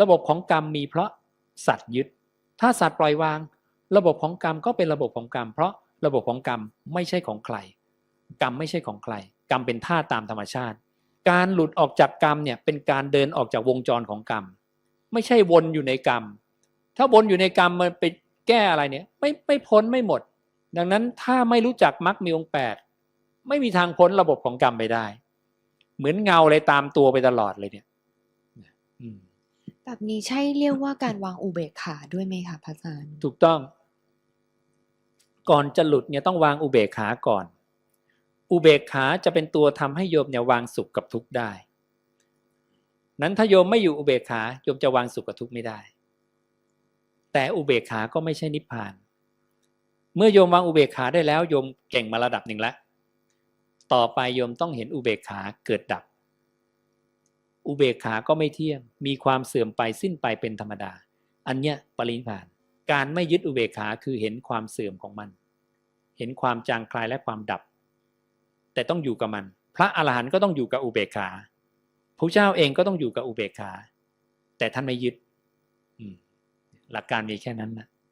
ระบบของกรรมมีเพราะสัตว์ยึด ถ้าสัตว์ปล่อยวาง ระบบของกรรมก็เป็นระบบของกรรม เพราะระบบของกรรมไม่ใช่ของใคร กรรมไม่ใช่ของใคร กรรมเป็นท่าตามธรรมชาติ การหลุดออกจากกรรมเนี่ยเป็นการเดินออกจากวงจรของกรรม ไม่ใช่วนอยู่ในกรรม ถ้าวนอยู่ในกรรมมันไปแก้อะไรเนี่ยไม่ไม่พ้นไม่หมด ดังนั้นถ้าไม่รู้จักมรรคมีองค์แปดไม่มีทางพ้นระบบของกรรมไปได้ เหมือนเงาเลยตามตัวไปตลอดเลยเนี่ย อืม แบบนี้ใช่เรียกว่าการวางอุเบกขาด้วยไหมคะพระอาจารย์ ถูกต้อง ก่อนจะหลุดเนี่ยต้องวางอุเบกขาก่อน อุเบกขาจะเป็นตัวทำให้โยมเนี่ยวางสุขกับทุกข์ได้ นั้นถ้าโยมไม่อยู่อุเบกขาโยมจะวางสุขกับทุกข์ไม่ได้ แต่อุเบกขาก็ไม่ใช่นิพพาน เมื่อโยมวางอุเบกขาได้แล้วโยมเก่งมาระดับหนึ่งแล้ว ต่อไปโยมต้องเห็นอุเบกขาเกิดดับ อุเบกขาก็ไม่เที่ยง มีความเสื่อมไปสิ้นไปเป็นธรรมดา อันเนี้ยปรินิพาน การไม่ยึดอุเบกขาคือเห็นความเสื่อมของมัน เห็นความจางคลายและความดับ แต่ต้องอยู่กับมัน พระอรหันต์ก็ต้องอยู่กับอุเบกขาพระเจ้าเองก็ต้องอยู่กับอุเบกขา แต่ท่านไม่ยึดหลักการมีแค่นั้นนะ